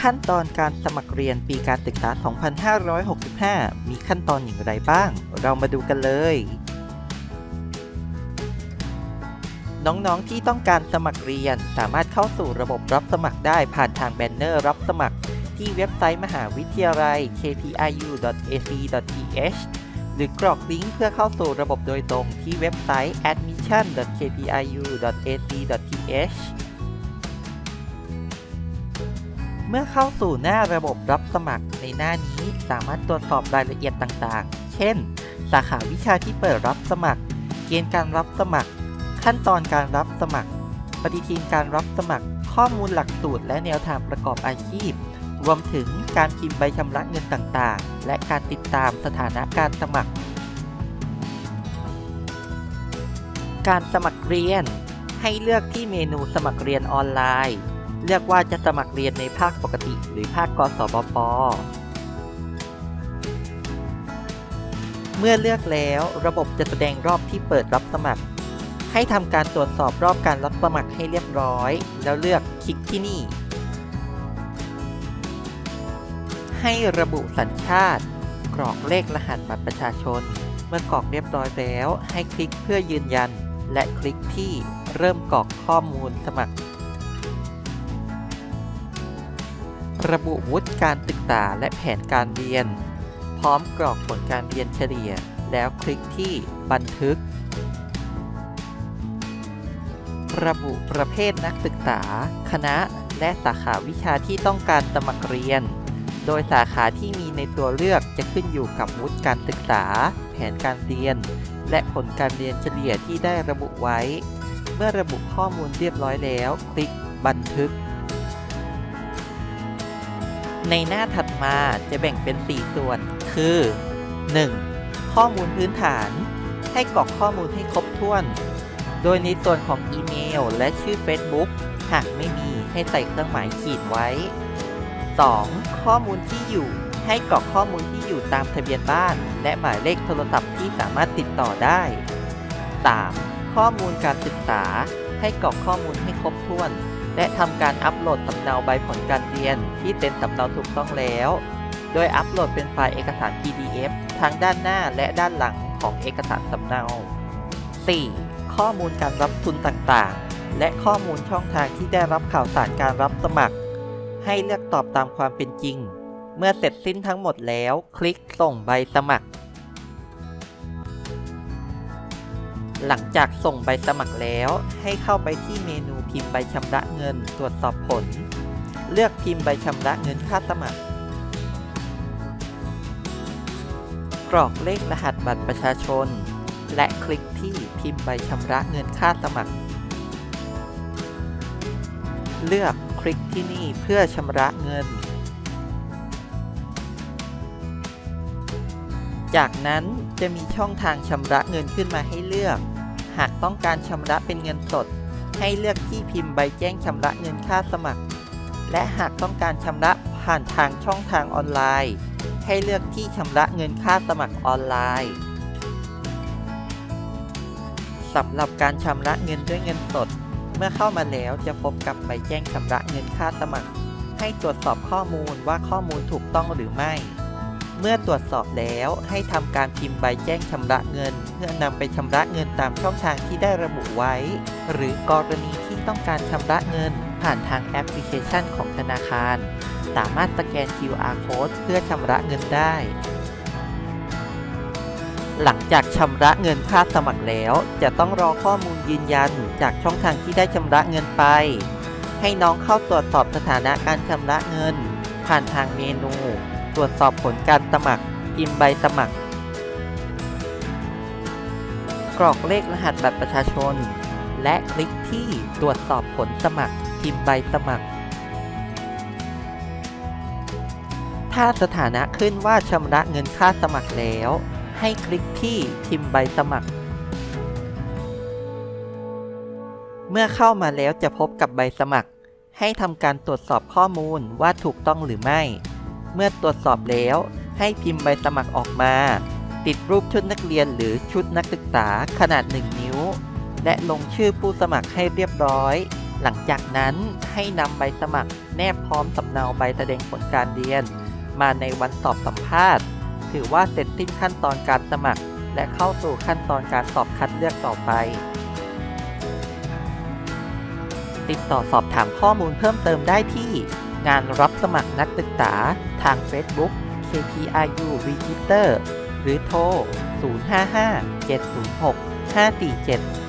ขั้นตอนการสมัครเรียนปีการศึกษา 2565 มีขั้นตอนอย่างไรบ้าง เรามาดูกันเลย น้องๆ ที่ต้องการสมัครเรียนสามารถเข้าสู่ระบบรับสมัครได้ผ่านทางแบนเนอร์รับสมัคร ที่เว็บไซต์มหาวิทยาลัย kpiu.ac.th หรือกรอกลิงก์เพื่อเข้าสู่ระบบโดยตรงที่เว็บไซต์ admission.kpiu.ac.th เมื่อเข้าสู่หน้าระบบรับสมัครในหน้านี้สามารถตรวจสอบรายละเอียดต่างๆ เช่น สาขาวิชาที่เปิดรับสมัคร เกณฑ์การรับสมัคร ขั้นตอนการรับสมัคร ปฏิทินการรับสมัคร ข้อมูลหลักสูตรและแนวทางประกอบอาชีพ รวมถึงการพิมพ์ใบชำระเงินต่างๆ และการติดตามสถานะการสมัคร การสมัครเรียน ให้เลือกที่เมนูสมัครเรียนออนไลน์ เลือกว่าจะสมัครเรียนในภาคปกติหรือภาคกสบปเมื่อเลือกแล้วระบบจะแสดงรอบที่เปิดรับสมัคร ให้ทำการตรวจสอบรอบการรับสมัครให้เรียบร้อย แล้วเลือกคลิกที่นี่ ให้ระบุสัญชาติ กรอกเลขรหัสบัตรประชาชน เมื่อกรอกเรียบร้อยแล้ว ให้คลิกเพื่อยืนยัน และคลิกที่เริ่มกรอกข้อมูลสมัคร ระบุวุฒิการศึกษาและแผนการเรียน พร้อมกรอกผลการเรียนเฉลี่ย แล้วคลิกที่บันทึก ระบุประเภทนักศึกษา คณะและสาขาวิชาที่ต้องการสมัครเรียน โดยสาขาที่มีในตัวเลือกจะขึ้นอยู่กับวุฒิการศึกษา แผนการเรียน และผลการเรียนเฉลี่ยที่ได้ระบุไว้ เมื่อระบุข้อมูลเรียบร้อยแล้ว คลิกบันทึก ในหน้าถัดมาจะแบ่งเป็น 4 ส่วน คือ 1. ข้อมูลพื้นฐาน ให้กรอกข้อมูลให้ครบถ้วน โดยในส่วนของอีเมล และชื่อ Facebook หากไม่มีให้ใส่เครื่องหมายขีดไว้ 2. ข้อมูลที่อยู่ ให้กรอกข้อมูลที่อยู่ตามทะเบียนบ้าน และหมายเลขโทรศัพท์ที่สามารถติดต่อได้ 3. ข้อมูลการศึกษา ให้กรอกข้อมูลให้ครบถ้วน และทำการอัปโหลดสำเนาใบผลการเรียน ที่เป็นสำเนาถูกต้องแล้ว โดยอัปโหลดเป็นไฟล์เอกสาร PDF ทั้งด้านหน้าและด้านหลังของเอกสารสำเนา 4. ข้อมูลการรับทุนต่างๆ และข้อมูลช่องทางที่ได้รับข่าวสารการรับสมัคร ให้เลือกตอบตามความเป็นจริง เมื่อเสร็จสิ้นทั้งหมดแล้ว คลิกส่งใบสมัคร หลังจากส่งใบสมัครแล้วให้เข้าไปที่เมนูพิมพ์ใบชำระเงินตรวจสอบผล เลือกพิมพ์ใบชำระเงินค่าสมัคร กรอกเลขรหัสบัตรประชาชน และคลิกที่พิมพ์ใบชำระเงินค่าสมัคร เลือกคลิกที่นี่เพื่อชำระเงิน จากนั้นจะมีช่องทางชำระเงินขึ้นมาให้เลือก หากต้องการชำระเป็นเงินสด ให้เลือกที่พิมพ์ใบแจ้งชำระเงินค่าสมัคร และหากต้องการชำระผ่านทางช่องทางออนไลน์ ให้เลือกที่ชำระเงินค่าสมัครออนไลน์สำหรับการชำระเงินด้วยเงินสด เมื่อเข้ามาแล้วจะพบกับใบแจ้งชำระเงินค่าสมัคร ให้ตรวจสอบข้อมูลว่าข้อมูลถูกต้องหรือไม่ เมื่อตรวจสอบแล้วให้ทำการพิมพ์ใบแจ้งชำระเงิน เพื่อนำไปชำระเงินตามช่องทางที่ได้ระบุไว้ หรือกรณีที่ต้องการชำระเงิน ผ่านทางแอปพลิเคชันของธนาคาร สามารถสแกน QR code เพื่อชำระเงินได้ หลังจากชำระเงินค่าสมัครแล้ว จะต้องรอข้อมูลยืนยันจากช่องทางที่ได้ชำระเงินไป ให้น้องเข้าตรวจสอบสถานะการชำระเงิน ผ่านทางเมนู ตรวจสอบผลการสมัครพิมพ์ใบสมัคร กรอกเลขรหัสบัตรประชาชน และคลิกที่ตรวจสอบผลสมัคร พิมพ์ใบสมัคร ถ้าสถานะขึ้นว่าชำระเงินค่าสมัครแล้ว ให้คลิกที่พิมพ์ใบสมัคร เมื่อเข้ามาแล้วจะพบกับใบสมัคร ให้ทำการตรวจสอบข้อมูลว่าถูกต้องหรือไม่ เมื่อตรวจสอบแล้วให้พิมพ์ใบสมัครออกมา ติดรูปชุดนักเรียนหรือชุดนักศึกษาขนาด 1 นิ้ว และลงชื่อผู้สมัครให้เรียบร้อย หลังจากนั้นให้นำใบสมัครแนบพร้อมสำเนาใบแสดงผลการเรียน มาในวันสอบสัมภาษณ์ ถือว่าเสร็จสิ้นขั้นตอนการสมัคร และเข้าสู่ขั้นตอนการสอบคัดเลือกต่อไป ติดต่อสอบถามข้อมูลเพิ่มเติมได้ที่ งานรับสมัครนักศึกษา ทาง Facebook KPIU Register หรือโทร 055 706 547